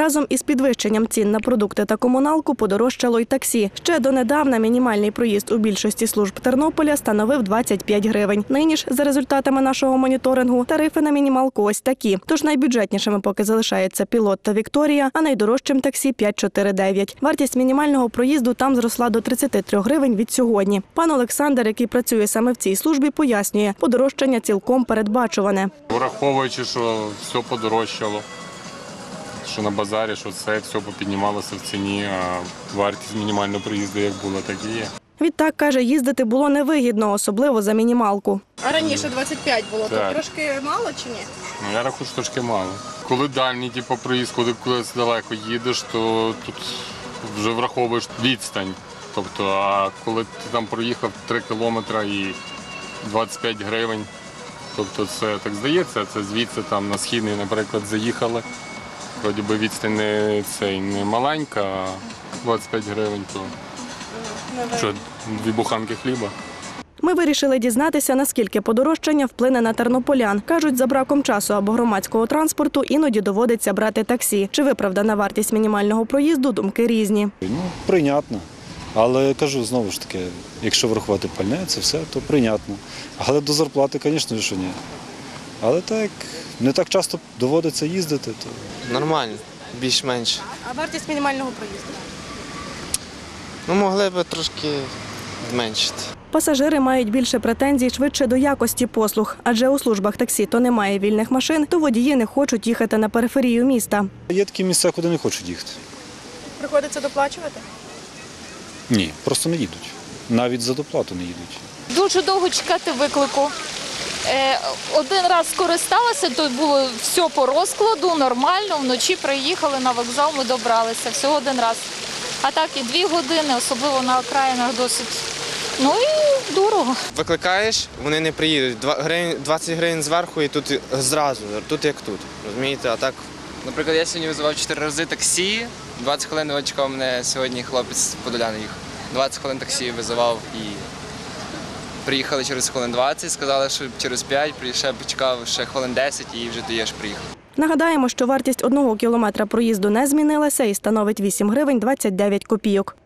Разом із підвищенням цін на продукти та комуналку подорожчало й таксі. Ще донедавна мінімальний проїзд у більшості служб Тернополя становив 25 гривень. Нині ж, за результатами нашого моніторингу, тарифи на мінімалку ось такі. Тож найбюджетнішими поки залишаються пілот та Вікторія, а найдорожчим таксі 549. Вартість мінімального проїзду там зросла до 33 гривень від сьогодні. Пан Олександр, який працює саме в цій службі, пояснює, подорожчання цілком передбачуване. Враховуючи, що все подорожчало, що на базарі, що все, все попіднімалося в ціні, а вартість мінімального проїзду як була, так і є. Відтак каже, їздити було невигідно, особливо за мінімалку. А раніше 25 було, Так. то трошки мало чи ні? Ну, я рахую, що трошки мало. Коли дальній типу, проїзд, коли кудись далеко їдеш, то тут вже враховуєш відстань. Тобто, а коли ти там проїхав 3 кілометри і 25 гривень, тобто це так здається, це звідси там на східний, наприклад, заїхали. Вроді би відстань не, цей, не маленька, а 25 гривень, то що, дві буханки хліба. Ми вирішили дізнатися, наскільки подорожчання вплине на тернополян. Кажуть, за браком часу або громадського транспорту іноді доводиться брати таксі. Чи виправдана вартість мінімального проїзду, думки різні. Ну, прийнятно. Але кажу знову ж таки, якщо врахувати пальне, це все, то прийнятно. Але до зарплати, звісно, що ні. Але так, не так часто доводиться їздити, то Нормально, більш-менш. А вартість мінімального проїзду? Ну, могли б трошки зменшити. Пасажири мають більше претензій швидше до якості послуг, адже у службах таксі то немає вільних машин, то водії не хочуть їхати на периферію міста. є такі місця, куди не хочуть їхати. Приходиться доплачувати? Ні, просто не їдуть. Навіть за доплату не їдуть. Дуже довго чекати виклику. Е, один раз скористалася, то було все по розкладу, нормально. Вночі приїхали на вокзал, ми добралися. Всього один раз. А так і дві години, особливо на окраїнах, досить. Ну і дорого. Викликаєш, вони не приїдуть. 20 гривень зверху і тут зразу, тут як тут. Розумієте, а так Наприклад, я сьогодні визивав 4 рази таксі. 20 хвилин очікував мене сьогодні хлопець з Подоляни їх. 20 хвилин таксі визивав і приїхали через хвилин 20, сказали, що через 5, ще почекав ще хвилин 10 і вже ж приїхав. Нагадаємо, що вартість одного кілометра проїзду не змінилася і становить 8 гривень 29 копійок.